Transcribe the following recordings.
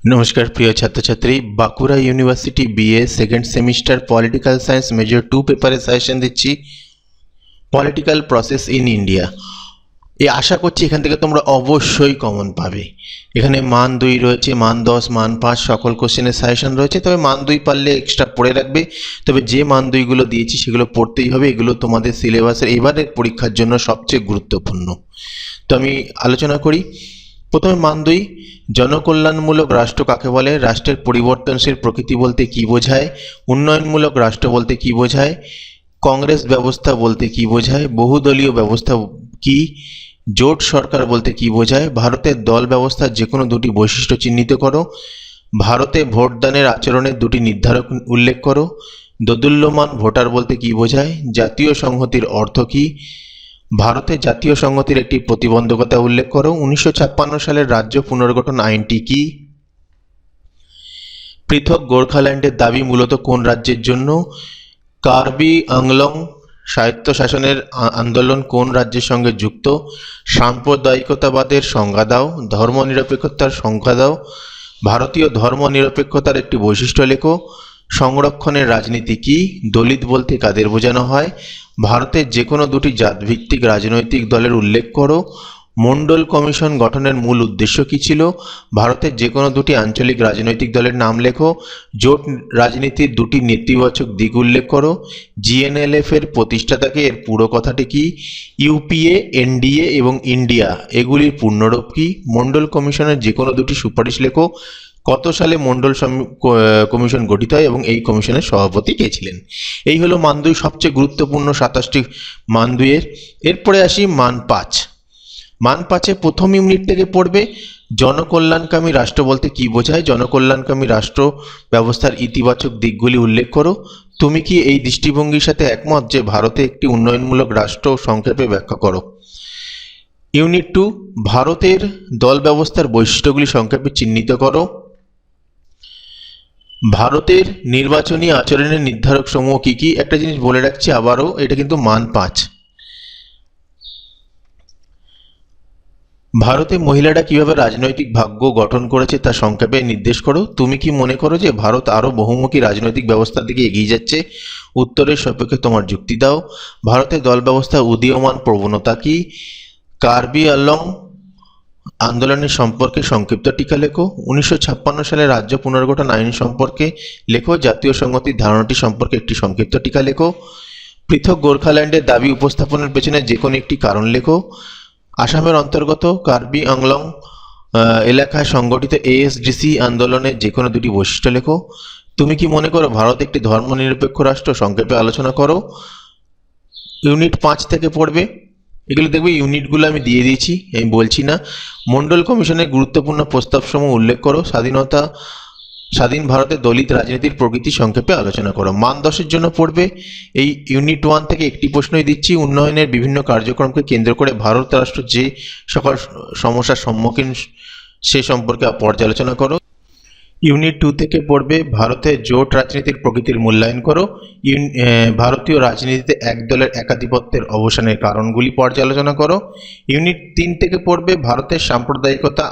নমস্কার, প্রিয় ছাত্রছাত্রী। Bankura university BA second semester political science major two পেপারে সাজেশন দিচ্ছি। পলিটিক্যাল প্রসেস ইন ইন্ডিয়া এই আশা করছি এখান থেকে তোমরা অবশ্যই কমন পাবে। এখানে মান দুই রয়েছে, মান দশ, মান পাঁচ, সকল কোশ্চেনের সাজেশন রয়েছে। তবে মান দুই পারলে এক্সট্রা পড়ে রাখবে। তবে যে মান দুইগুলো দিয়েছি সেগুলো পড়তেই হবে। এগুলো তোমাদের সিলেবাসের এবারের পরীক্ষার জন্য সবচেয়ে গুরুত্বপূর্ণ। তো আমি আলোচনা করি। প্রথমে মান দুই, জনকল্যাণমূলক রাষ্ট্র কাকে বলে? রাষ্ট্রের পরিবর্তনশীল প্রকৃতি বলতে কি বোঝায়? উন্নয়নমূলক রাষ্ট্র বলতে কি বোঝায়? কংগ্রেস ব্যবস্থা বলতে কি বোঝায়? বহুদলীয় ব্যবস্থা কি? জোট সরকার বলতে কি বোঝায়? ভারতের দল ব্যবস্থার যে কোনো দুটি বৈশিষ্ট্য চিহ্নিত করো। ভারতে ভোটদানের আচরণের দুটি নির্ধারক উল্লেখ করো। দোদুল্যমান ভোটার বলতে কি বোঝায়? জাতীয় সংহতির অর্থ কী? ভারতে জাতীয় সংহতির একটি প্রতিবন্ধকতা উল্লেখ করো, উনিশশো ছাপ্পান্ন সালের রাজ্য পুনর্গঠন আইনটি কি? পৃথক গোর্খাল্যান্ডের দাবি মূলত কোন রাজ্যের জন্য? কার্বি আংলং স্বায়ত্ত শাসনের আন্দোলন কোন রাজ্যের সঙ্গে যুক্ত? সাম্প্রদায়িকতাবাদের সংজ্ঞা দাও, ধর্মনিরপেক্ষতার সংজ্ঞা দাও, ভারতীয় ধর্মনিরপেক্ষতার একটি বৈশিষ্ট্য লেখো। সংরক্ষণের রাজনীতি কি? দলিত বলতে কাদের বোঝানো হয়? ভারতের যে কোনো দুটি জাতভিত্তিক রাজনৈতিক দলের উল্লেখ করো। মণ্ডল কমিশন গঠনের মূল উদ্দেশ্য কী ছিল? ভারতের যে কোনো দুটি আঞ্চলিক রাজনৈতিক দলের নাম লেখো। জোট রাজনীতির দুটি নেতিবাচক দিক উল্লেখ করো। জিএনএলএফ এর প্রতিষ্ঠাতাকে এর পুরো কথাটি কি? ইউপিএ এনডিএ এবং ইন্ডিয়া, এগুলির পূর্ণরূপ কি? মণ্ডল কমিশনের যে কোনো দুটি সুপারিশ লেখো। কত সালে মণ্ডল কমিশন গঠিত হয় এবং এই কমিশনের সভাপতি কে ছিলেন? এই হলো মানদুই সবচেয়ে গুরুত্বপূর্ণ সাতাশটি মান দুইয়ের এরপরে আসি মান পাঁচ মান পাঁচে প্রথম ইউনিট থেকে পড়বে, জনকল্যাণকামী রাষ্ট্র বলতে কি বোঝায়? জনকল্যাণকামী রাষ্ট্র ব্যবস্থার ইতিবাচক দিকগুলি উল্লেখ করো। তুমি কি এই দৃষ্টিভঙ্গির সাথে একমত যে ভারতে একটি উন্নয়নমূলক রাষ্ট্র সংক্ষেপে ব্যাখ্যা করো? ইউনিট টু, ভারতের দল ব্যবস্থার বৈশিষ্ট্যগুলি সংক্ষেপে চিহ্নিত করো। ভারতের নির্বাচনী আচরণের নির্ধারক সমূহ কি কি? একটা জিনিস বলে রাখছি আবারও, এটা কিন্তু মান পাঁচ। ভারতে মহিলারা কীভাবে রাজনৈতিক ভাগ্য গঠন করেছে তা সংক্ষেপে নির্দেশ করো। তুমি কি মনে করো যে ভারত আরও বহুমুখী রাজনৈতিক ব্যবস্থার দিকে এগিয়ে যাচ্ছে? উত্তরের সপক্ষে তোমার যুক্তি দাও। ভারতের দল ব্যবস্থা উদীয়মান প্রবণতা কি? কার্বি আলং আন্দোলনের সম্পর্কে সংক্ষিপ্ত টিকা লেখো। উনিশশো ছাপ্পান্ন সালে রাজ্য পুনর্গঠন আইন সম্পর্কে লেখো। জাতীয় সংহতির ধারণাটি সম্পর্কে একটি সংক্ষিপ্ত টিকা লেখো। পৃথক গোর্খাল্যান্ডের দাবি উপস্থাপনের পেছনে যে কোনো একটি কারণ লেখো। আসামের অন্তর্গত কার্বি আংলং এলাকায় সংগঠিত এএসডিসি আন্দোলনের যে কোনো দুটি বৈশিষ্ট্য লেখো। তুমি কি মনে করো ভারত একটি ধর্মনিরপেক্ষ রাষ্ট্র? সংক্ষেপে আলোচনা করো। ইউনিট পাঁচ থেকে পড়বে। এগুলো দেখবে ইউনিটগুলো আমি দিয়ে দিয়েছি, আমি বলছি না। মণ্ডল কমিশনের গুরুত্বপূর্ণ প্রস্তাবসমূহ উল্লেখ করো, স্বাধীনতা, স্বাধীন ভারতে দলিত রাজনীতির প্রকৃতি সংক্ষেপে আলোচনা করো। মান দশের জন্য পড়বে, এই ইউনিট ওয়ান থেকে একটি প্রশ্নই দিচ্ছি, উন্নয়নের বিভিন্ন কার্যক্রমকে কেন্দ্র করে ভারত রাষ্ট্র যে সকল সমস্যার সম্মুখীন সে সম্পর্কে পর্যালোচনা করো। ইউনিট টু থেকে পড়বে, ভারতে জোট রাজনীতির প্রকৃতির মূল্যায়ন করো। ভারতীয় রাজনীতিতে এক দলের একাধিপত্যের অবসানের কারণগুলি পর্যালোচনা করো। ইউনিট তিন থেকে পড়বে, ভারতের সাম্প্রদায়িকতা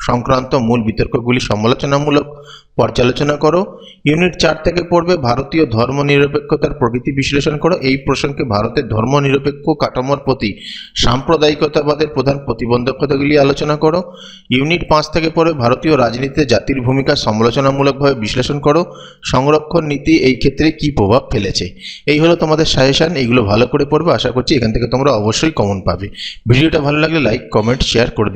সংক্রান্ত মূল বিতর্কগুলি সমালোচনামূলক পর্যালোচনা করো। ইউনিট চার থেকে পড়বে ভারতীয় ধর্মনিরপেক্ষতার প্রকৃতি বিশ্লেষণ করো। এই প্রসঙ্গে ভারতের ধর্মনিরপেক্ষ কাঠামোর প্রতি সাম্প্রদায়িকতাবাদের প্রধান প্রতিবন্ধকতাগুলি আলোচনা করো। ইউনিট পাঁচ থেকে পড়বে ভারতীয় রাজনীতিতে জাতির ভূমিকা সমালোচনামূলকভাবে বিশ্লেষণ করো। সংরক্ষণ নীতি এই ক্ষেত্রে কী প্রভাব ফেলেছে? এই হলো তোমাদের সাজেশান। এইগুলো ভালো করে পড়বে। আশা করছি এখান থেকে তোমরা অবশ্যই কমন পাবে। ভিডিওটা ভালো লাগলে লাইক, কমেন্ট, শেয়ার করে